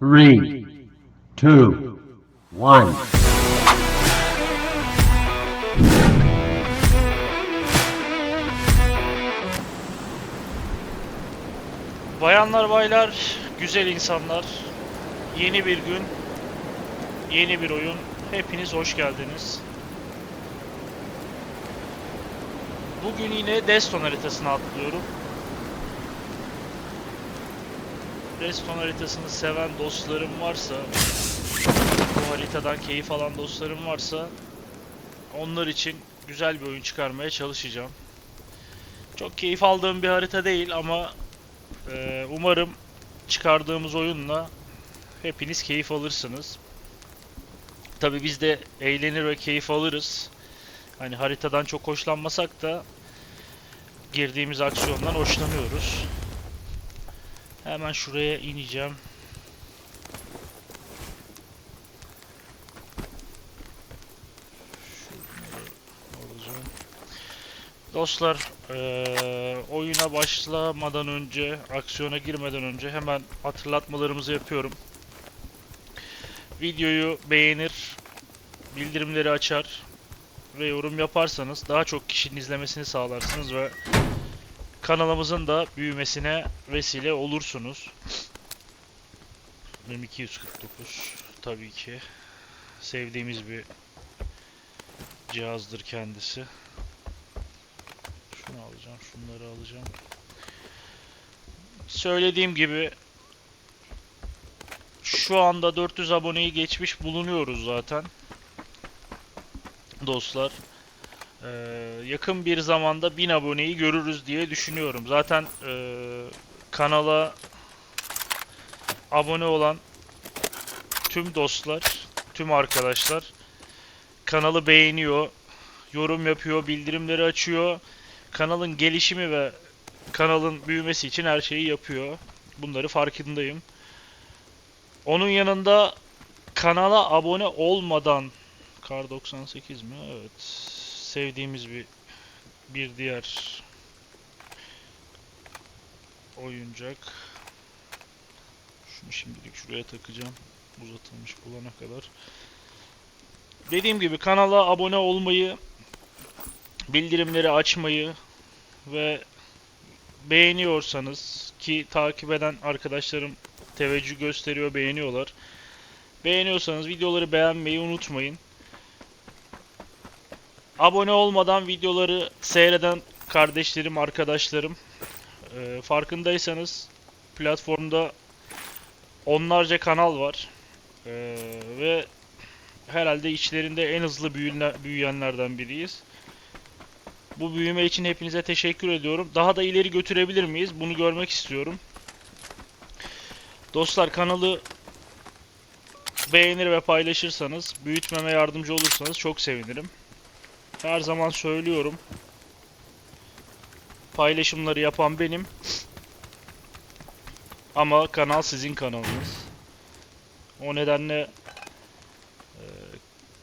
three, two, one. Bayanlar baylar, güzel insanlar. Yeni bir gün, yeni bir oyun. Hepiniz hoş geldiniz. Bugün yine Deston haritasına atlıyorum. Deston haritasını seven dostlarım varsa, bu haritadan keyif alan dostlarım varsa, onlar için güzel bir oyun çıkarmaya çalışacağım. Çok keyif aldığım bir harita değil ama ee, umarım çıkardığımız oyunla hepiniz keyif alırsınız. Tabi biz de eğlenir ve keyif alırız. Hani haritadan çok hoşlanmasak da girdiğimiz aksiyondan hoşlanıyoruz. Hemen şuraya ineceğim. Dostlar, eee, oyuna başlamadan önce, aksiyona girmeden önce hemen hatırlatmalarımızı yapıyorum. Videoyu beğenir, bildirimleri açar ve yorum yaparsanız daha çok kişinin izlemesini sağlarsınız ve kanalımızın da büyümesine vesile olursunuz. M249 tabii ki sevdiğimiz bir cihazdır kendisi. Şunu alacağım, şunları alacağım. Söylediğim gibi şu anda 400 aboneyi geçmiş bulunuyoruz zaten. Dostlar. Ee, yakın bir zamanda 1000 aboneyi görürüz diye düşünüyorum. Zaten ee, kanala abone olan tüm dostlar, tüm arkadaşlar kanalı beğeniyor, yorum yapıyor, bildirimleri açıyor kanalın gelişimi ve kanalın büyümesi için her şeyi yapıyor. Bunları farkındayım. Onun yanında kanala abone olmadan Kar 98 mi? Evet. Sevdiğimiz bir bir diğer oyuncak. Şunu şimdilik şuraya takacağım. Uzatılmış bulana kadar. Dediğim gibi kanala abone olmayı, bildirimleri açmayı ve beğeniyorsanız ki takip eden arkadaşlarım teveccüh gösteriyor, beğeniyorlar. Beğeniyorsanız videoları beğenmeyi unutmayın. Abone olmadan videoları seyreden kardeşlerim, arkadaşlarım e, farkındaysanız platformda onlarca kanal var. E, ve herhalde içlerinde en hızlı büyüyenler- büyüyenlerden biriyiz. Bu büyüme için hepinize teşekkür ediyorum. Daha da ileri götürebilir miyiz? Bunu görmek istiyorum. Dostlar kanalı beğenir ve paylaşırsanız, büyütmeme yardımcı olursanız çok sevinirim. Her zaman söylüyorum. Paylaşımları yapan benim. Ama kanal sizin kanalınız. O nedenle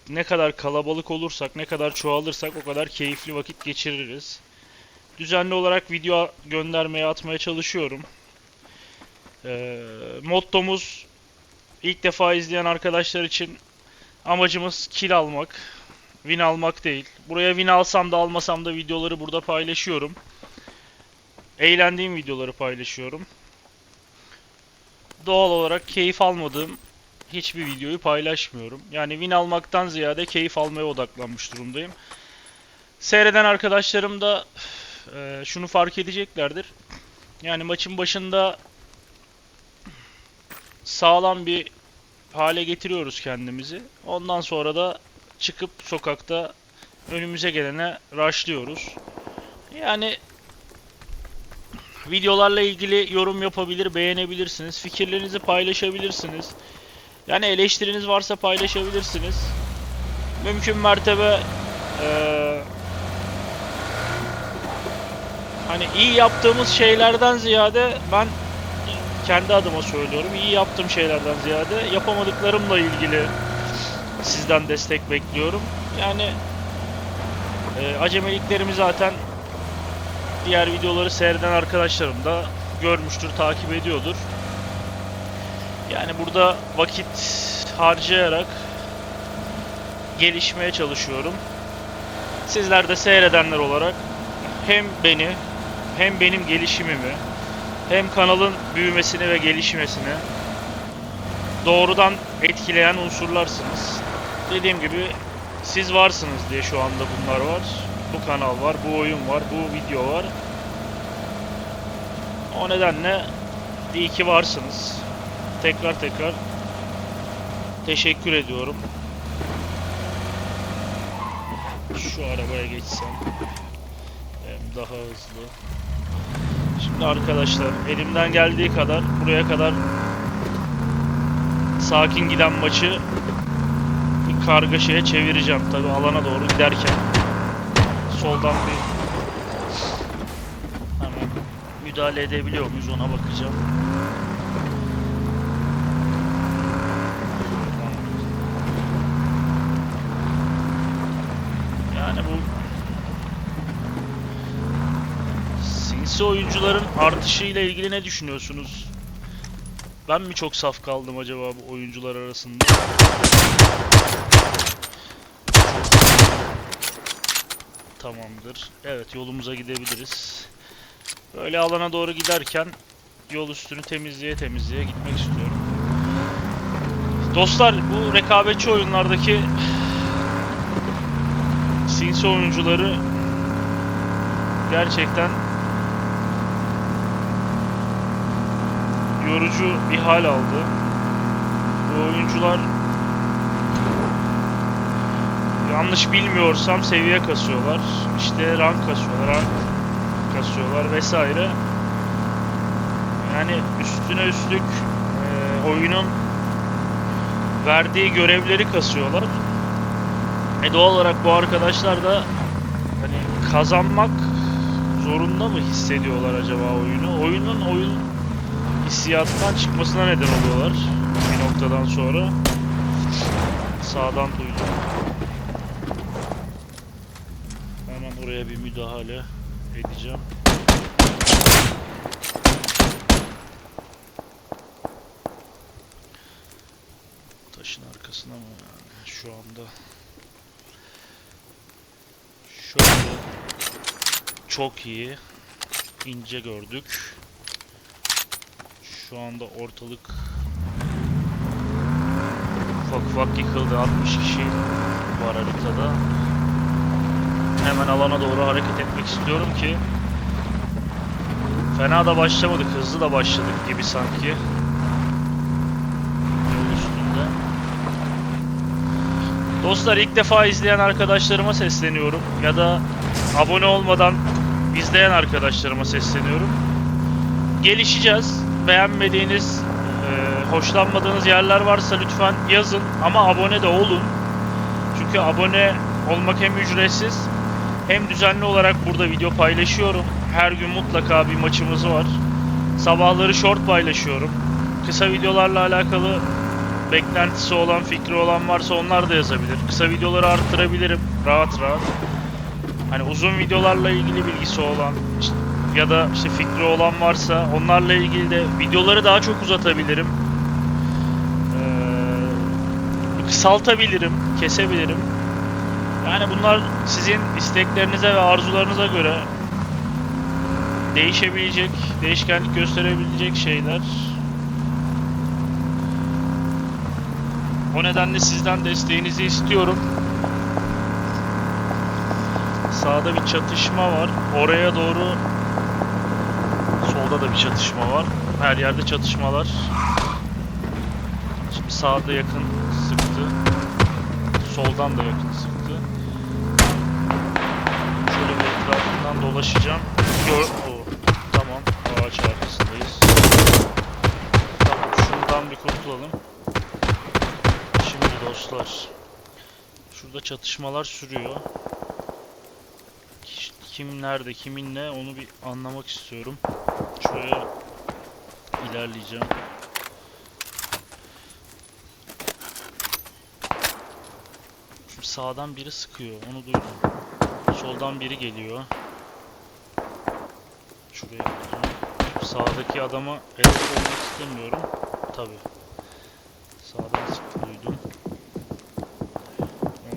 ne kadar kalabalık olursak, ne kadar çoğalırsak o kadar keyifli vakit geçiririz. Düzenli olarak video göndermeye atmaya çalışıyorum. Ee, mottomuz ilk defa izleyen arkadaşlar için amacımız kill almak, win almak değil. Buraya win alsam da almasam da videoları burada paylaşıyorum. Eğlendiğim videoları paylaşıyorum. Doğal olarak keyif almadığım hiçbir videoyu paylaşmıyorum. Yani win almaktan ziyade keyif almaya odaklanmış durumdayım. Seyreden arkadaşlarım da e, şunu fark edeceklerdir. Yani maçın başında sağlam bir hale getiriyoruz kendimizi. Ondan sonra da çıkıp sokakta önümüze gelene rushlıyoruz. Yani videolarla ilgili yorum yapabilir, beğenebilirsiniz. Fikirlerinizi paylaşabilirsiniz. Yani eleştiriniz varsa paylaşabilirsiniz. Mümkün mertebe eee, hani iyi yaptığımız şeylerden ziyade ben kendi adıma söylüyorum. iyi yaptığım şeylerden ziyade yapamadıklarımla ilgili sizden destek bekliyorum. Yani eee acemiliklerimi zaten diğer videoları seyreden arkadaşlarım da görmüştür, takip ediyordur. Yani burada vakit harcayarak gelişmeye çalışıyorum. Sizler de seyredenler olarak hem beni hem benim gelişimimi hem kanalın büyümesini ve gelişmesini doğrudan etkileyen unsurlarsınız. Dediğim gibi siz varsınız diye şu anda bunlar var. Bu kanal var, bu oyun var, bu video var. O nedenle iyi ki varsınız. Tekrar tekrar teşekkür ediyorum. Şu arabaya geçsem hem daha hızlı. Şimdi arkadaşlar elimden geldiği kadar buraya kadar sakin giden maçı kargaşaya çevireceğim tabi alana doğru giderken soldan bir hemen müdahale edebiliyor muyuz ona bakacağım. Yani bu sinsi oyuncuların artışıyla ilgili ne düşünüyorsunuz? Ben mi çok saf kaldım acaba bu oyuncular arasında? Tamamdır. Evet yolumuza gidebiliriz. Böyle alana doğru giderken yol üstünü temizliğe temizliğe gitmek istiyorum. Dostlar bu rekabetçi oyunlardaki sinsi oyuncuları gerçekten yorucu bir hal aldı. Bu oyuncular yanlış bilmiyorsam seviye kasıyorlar. İşte rank kasıyorlar, rank kasıyorlar vesaire. Yani üstüne üstlük e, oyunun verdiği görevleri kasıyorlar. E doğal olarak bu arkadaşlar da hani kazanmak zorunda mı hissediyorlar acaba oyunu? Oyunun oyun hissiyatından çıkmasına neden oluyorlar bir noktadan sonra. Sağdan duydum. Oraya bir müdahale edeceğim. Taşın arkasına mı yani şu anda? Şöyle çok iyi ince gördük. Şu anda ortalık ufak ufak yıkıldı. 60 kişi var haritada. Hemen alana doğru hareket etmek istiyorum ki fena da başlamadık, hızlı da başladık gibi sanki. Dostlar ilk defa izleyen arkadaşlarıma sesleniyorum ya da abone olmadan izleyen arkadaşlarıma sesleniyorum. Gelişeceğiz. Beğenmediğiniz, e, hoşlanmadığınız yerler varsa lütfen yazın ama abone de olun. Çünkü abone olmak hem ücretsiz hem düzenli olarak burada video paylaşıyorum. Her gün mutlaka bir maçımız var. Sabahları short paylaşıyorum. Kısa videolarla alakalı beklentisi olan, fikri olan varsa onlar da yazabilir. Kısa videoları arttırabilirim rahat rahat. Hani uzun videolarla ilgili bilgisi olan işte- ya da işte fikri olan varsa onlarla ilgili de videoları daha çok uzatabilirim. Ee, kısaltabilirim, kesebilirim. Yani bunlar sizin isteklerinize ve arzularınıza göre değişebilecek, değişkenlik gösterebilecek şeyler. O nedenle sizden desteğinizi istiyorum. Sağda bir çatışma var. Oraya doğru solda da bir çatışma var. Her yerde çatışmalar. Şimdi sağda yakın sıktı. Soldan da yakın sıktı. Etrafından dolaşacağım. Gör Oo, Tamam. Ağaç arkasındayız. Tamam. Şuradan bir kurtulalım. Şimdi dostlar. Şurada çatışmalar sürüyor. Kim nerede, kimin ne onu bir anlamak istiyorum. Şuraya ilerleyeceğim. Şimdi sağdan biri sıkıyor, onu duydum. Soldan biri geliyor. Şuraya gideceğim. Sağdaki adama hedef olmak istemiyorum. Tabi. Sağdan sıktı duydum.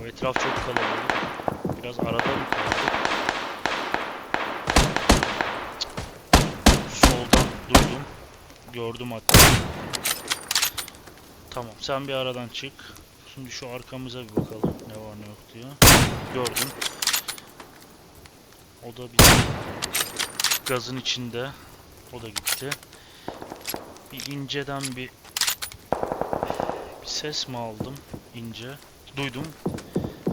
O etraf çok kalabalık. Biraz arada mı kaldık? Soldan duydum. Gördüm hatta. Tamam sen bir aradan çık. Şimdi şu arkamıza bir bakalım ne var ne yok diye. Gördüm. O da bizim gazın içinde. O da gitti. Bir inceden bir bir ses mi aldım? İnce. Duydum.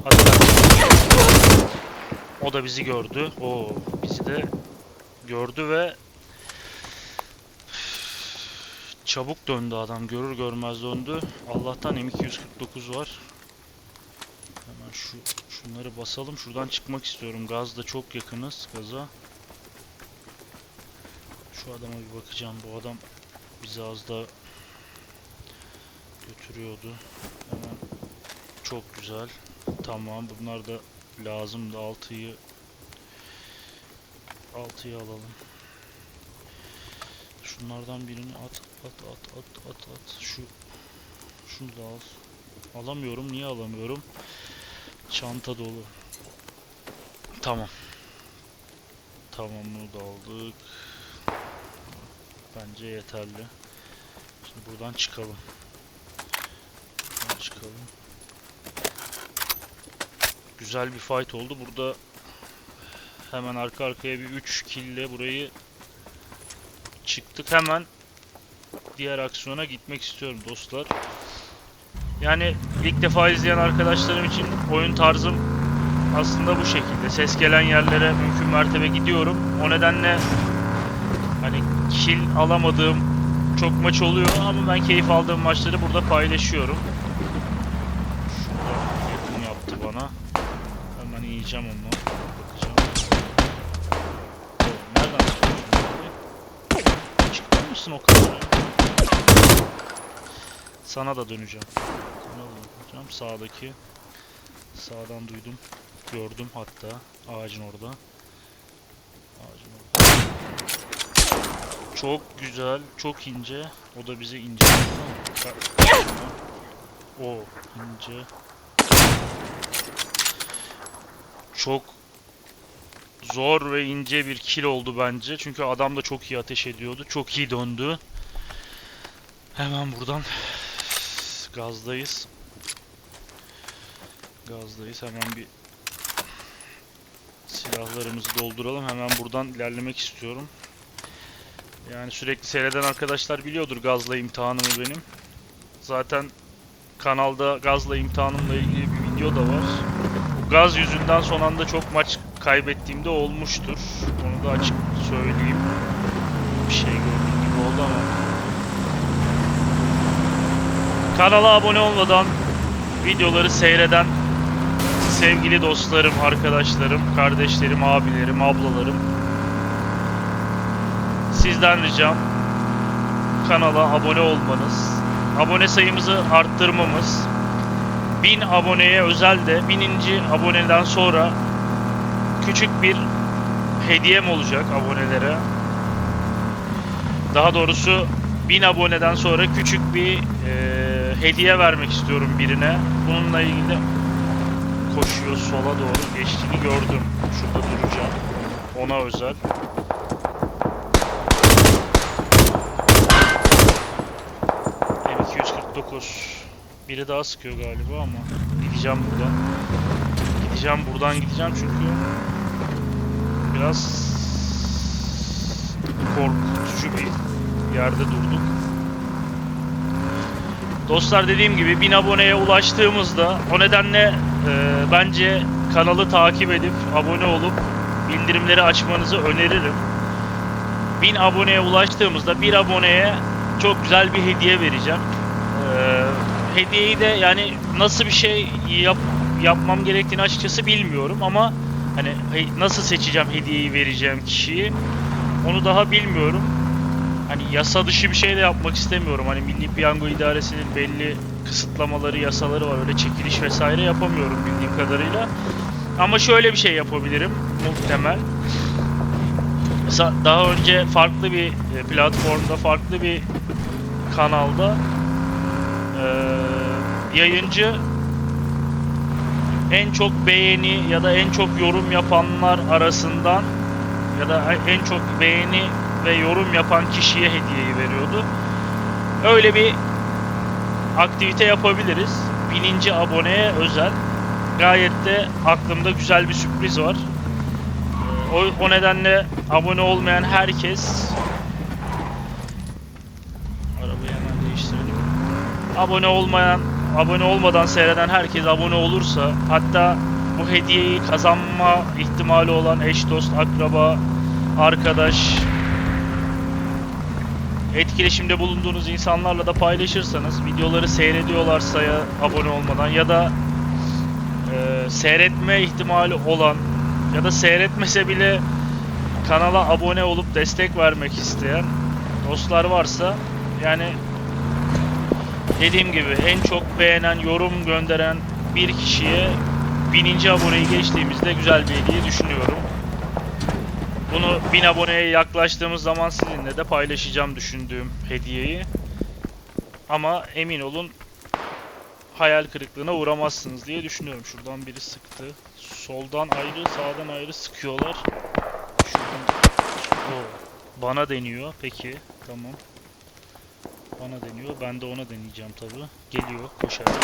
Hadi. O da bizi gördü. O bizi de gördü ve çabuk döndü adam. Görür görmez döndü. Allah'tan M249 var. Hemen şu şunları basalım. Şuradan çıkmak istiyorum. Gaz da çok yakınız gaza. Şu adama bir bakacağım. Bu adam bizi az da götürüyordu. Hemen çok güzel. Tamam bunlar da lazımdı. 6'yı 6'yı alalım. Şunlardan birini at at at at at at. Şu şunu da al. Alamıyorum. Niye alamıyorum? Çanta dolu. Tamam. Tamam bunu da aldık. Bence yeterli. Şimdi buradan çıkalım. Buradan çıkalım. Güzel bir fight oldu. Burada hemen arka arkaya bir 3 kille burayı çıktık. Hemen diğer aksiyona gitmek istiyorum dostlar. Yani ilk defa izleyen arkadaşlarım için oyun tarzım aslında bu şekilde. Ses gelen yerlere mümkün mertebe gidiyorum. O nedenle hani kill alamadığım çok maç oluyor ama ben keyif aldığım maçları burada paylaşıyorum. Şurada yaptı bana. Hemen yiyeceğim onu. Bakacağım. Nereden çıkıyorsun? Çıkar mısın o kadar? Sana da döneceğim. Sana da. Sağdaki. Sağdan duydum. Gördüm hatta. Ağacın orada. Ağacın orada. Çok güzel, çok ince. O da bizi ince. O ince. Çok zor ve ince bir kill oldu bence. Çünkü adam da çok iyi ateş ediyordu. Çok iyi döndü. Hemen buradan gazdayız. Gazdayız. Hemen bir silahlarımızı dolduralım. Hemen buradan ilerlemek istiyorum. Yani sürekli seyreden arkadaşlar biliyordur gazla imtihanımı benim. Zaten kanalda gazla imtihanımla ilgili bir video da var. Bu gaz yüzünden son anda çok maç kaybettiğimde olmuştur. Onu da açık söyleyeyim. Bir şey gördüğüm gibi oldu ama. Kanala abone olmadan videoları seyreden sevgili dostlarım, arkadaşlarım, kardeşlerim, abilerim, ablalarım sizden ricam kanala abone olmanız, abone sayımızı arttırmamız, 1000 aboneye özel de 1000. aboneden sonra küçük bir hediyem olacak abonelere. Daha doğrusu 1000 aboneden sonra küçük bir eee, hediye vermek istiyorum birine. Bununla ilgili koşuyor sola doğru geçtiğini gördüm. Şurada duracağım. Ona özel. M249 biri daha sıkıyor galiba ama gideceğim buradan. Gideceğim buradan gideceğim çünkü biraz korkutucu bir yerde durduk. Dostlar dediğim gibi 1000 aboneye ulaştığımızda o nedenle e, bence kanalı takip edip abone olup bildirimleri açmanızı öneririm. 1000 aboneye ulaştığımızda bir aboneye çok güzel bir hediye vereceğim. Ee, hediyeyi de yani nasıl bir şey yap, yapmam gerektiğini açıkçası bilmiyorum ama hani nasıl seçeceğim hediyeyi vereceğim kişiyi onu daha bilmiyorum. Hani yasa dışı bir şey de yapmak istemiyorum. Hani Milli Piyango İdaresi'nin belli kısıtlamaları, yasaları var. Öyle çekiliş vesaire yapamıyorum bildiğim kadarıyla. Ama şöyle bir şey yapabilirim muhtemel. Mesela daha önce farklı bir e, platformda, farklı bir kanalda e, yayıncı en çok beğeni ya da en çok yorum yapanlar arasından ya da en çok beğeni ve yorum yapan kişiye hediyeyi veriyordu. Öyle bir aktivite yapabiliriz. Bininci aboneye özel. Gayet de aklımda güzel bir sürpriz var. Ee, O, o nedenle abone olmayan herkes Abone olmayan, abone olmadan seyreden herkes abone olursa hatta bu hediyeyi kazanma ihtimali olan eş, dost, akraba, arkadaş etkileşimde bulunduğunuz insanlarla da paylaşırsanız videoları seyrediyorlarsa ya abone olmadan ya da e, seyretme ihtimali olan ya da seyretmese bile kanala abone olup destek vermek isteyen dostlar varsa yani dediğim gibi en çok beğenen, yorum gönderen bir kişiye bininci aboneyi geçtiğimizde güzel bir hediye düşünüyorum. Bunu 1000 aboneye yaklaştığımız zaman sizinle de paylaşacağım düşündüğüm hediyeyi. Ama emin olun hayal kırıklığına uğramazsınız diye düşünüyorum. Şuradan biri sıktı. Soldan ayrı, sağdan ayrı sıkıyorlar. Şuradan... Oo, bana deniyor. Peki, tamam. Bana deniyor. Ben de ona deneyeceğim tabi. Geliyor, koşarak.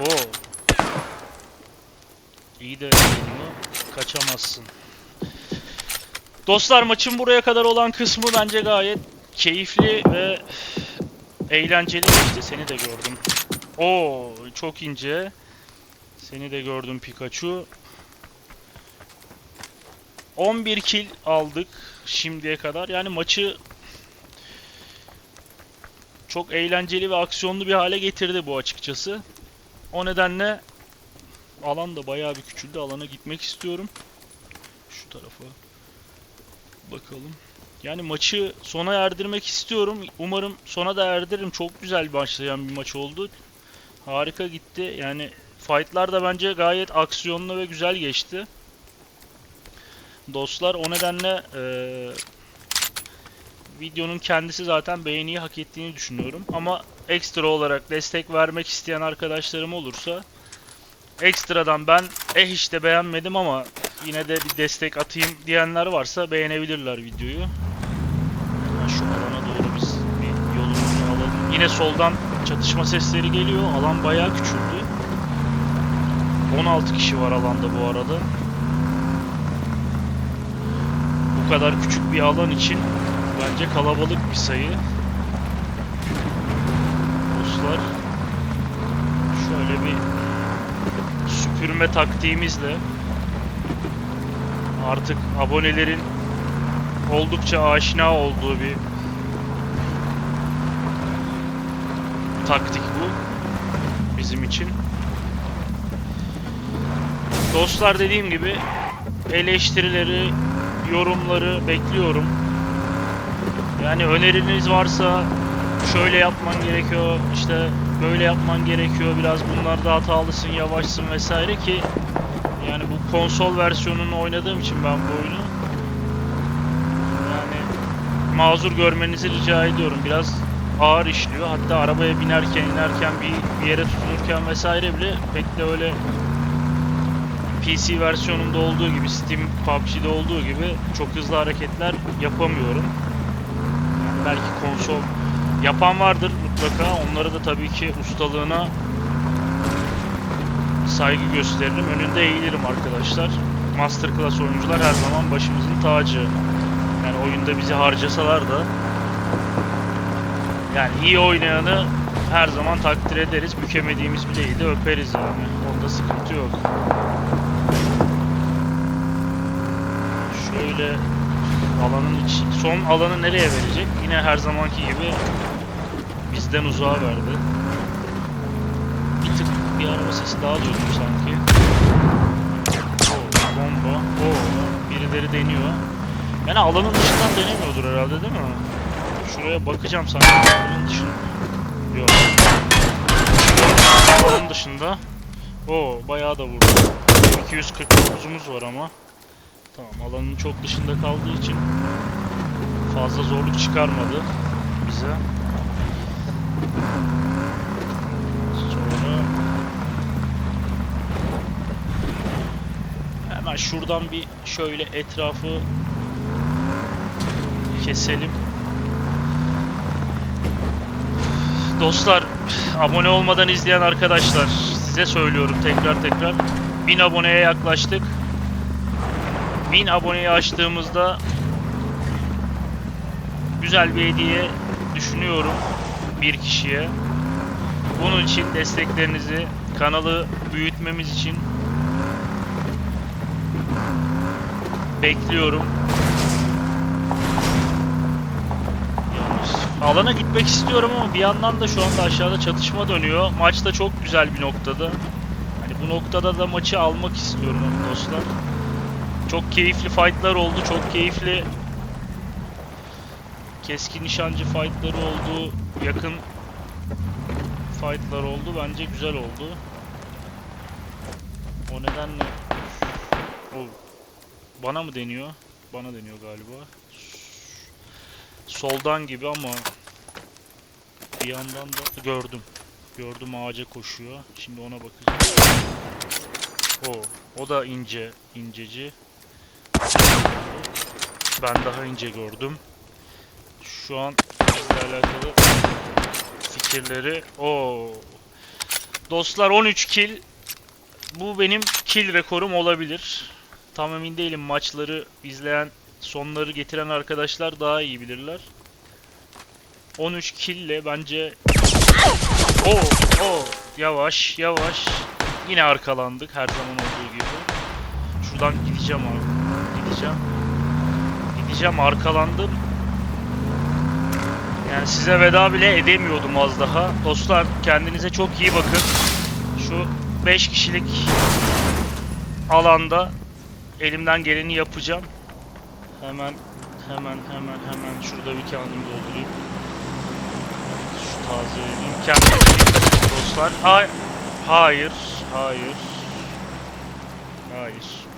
Oo. İyi de deniyor. Kaçamazsın. Dostlar maçın buraya kadar olan kısmı bence gayet keyifli ve eğlenceli geçti. Seni de gördüm. Oo, çok ince. Seni de gördüm Pikachu. 11 kill aldık şimdiye kadar. Yani maçı çok eğlenceli ve aksiyonlu bir hale getirdi bu açıkçası. O nedenle alan da bayağı bir küçüldü. Alana gitmek istiyorum. Şu tarafa bakalım. Yani maçı sona erdirmek istiyorum. Umarım sona da erdiririm. Çok güzel başlayan bir maç oldu. Harika gitti. Yani fightlar da bence gayet aksiyonlu ve güzel geçti. Dostlar o nedenle eee, videonun kendisi zaten beğeniyi hak ettiğini düşünüyorum. Ama ekstra olarak destek vermek isteyen arkadaşlarım olursa ekstradan ben eh işte beğenmedim ama yine de bir destek atayım diyenler varsa beğenebilirler videoyu. Şu alana doğru biz bir yolumuzu alalım. Yine soldan çatışma sesleri geliyor. Alan bayağı küçüldü. 16 kişi var alanda bu arada. Bu kadar küçük bir alan için bence kalabalık bir sayı. Dostlar şöyle bir süpürme taktiğimizle artık abonelerin oldukça aşina olduğu bir taktik bu bizim için. Dostlar dediğim gibi eleştirileri, yorumları bekliyorum. Yani öneriniz varsa şöyle yapman gerekiyor, işte böyle yapman gerekiyor, biraz bunlarda hatalısın, yavaşsın vesaire ki yani bu konsol versiyonunu oynadığım için ben bu oyunu yani mazur görmenizi rica ediyorum. Biraz ağır işliyor. Hatta arabaya binerken, inerken, bir, bir yere tutunurken vesaire bile pek de öyle PC versiyonunda olduğu gibi, Steam PUBG'de olduğu gibi çok hızlı hareketler yapamıyorum. Belki konsol yapan vardır mutlaka. Onları da tabii ki ustalığına saygı gösteririm. Önünde eğilirim arkadaşlar. Masterclass oyuncular her zaman başımızın tacı. Yani oyunda bizi harcasalar da yani iyi oynayanı her zaman takdir ederiz. Bükemediğimiz bileği de öperiz yani. Onda sıkıntı yok. Şöyle alanın iç, son alanı nereye verecek? Yine her zamanki gibi bizden uzağa verdi. Bir tık bir araba sesi daha duydum sanki. Oo, bomba. Oo, birileri deniyor. Yani alanın dışından denemiyordur herhalde değil mi? Şuraya bakacağım sanki alanın dışında. Yok. Alanın dışında. Oo, bayağı da vurdu. 249'umuz var ama. Tamam alanın çok dışında kaldığı için fazla zorluk çıkarmadı bize. Sonra hemen şuradan bir şöyle etrafı keselim. Dostlar abone olmadan izleyen arkadaşlar size söylüyorum tekrar tekrar 1000 aboneye yaklaştık. 1000 aboneyi açtığımızda güzel bir hediye düşünüyorum bir kişiye. Bunun için desteklerinizi kanalı büyütmemiz için bekliyorum. Alana gitmek istiyorum ama bir yandan da şu anda aşağıda çatışma dönüyor. Maç da çok güzel bir noktada. Hani bu noktada da maçı almak istiyorum dostlar. Çok keyifli fightlar oldu. Çok keyifli keskin nişancı fightları oldu. Yakın fightlar oldu. Bence güzel oldu. O nedenle o bana mı deniyor? Bana deniyor galiba. Soldan gibi ama bir yandan da gördüm. Gördüm ağaca koşuyor. Şimdi ona bakacağım. O, o da ince, inceci. Ben daha ince gördüm. Şu an bizle alakalı fikirleri. O. Dostlar 13 kill. Bu benim kill rekorum olabilir. Tam emin değilim maçları izleyen, sonları getiren arkadaşlar daha iyi bilirler. 13 kill ile bence o o yavaş yavaş yine arkalandık her zaman olduğu gibi. Şuradan gideceğim abi. Gideceğim. Gideceğim arkalandım. Yani size veda bile edemiyordum az daha. Dostlar kendinize çok iyi bakın. Şu 5 kişilik alanda elimden geleni yapacağım. Hemen hemen hemen hemen şurada bir kendimi doldurayım. Şu tazeleyeyim. Edin dostlar. Hay hayır, hayır. Hayır.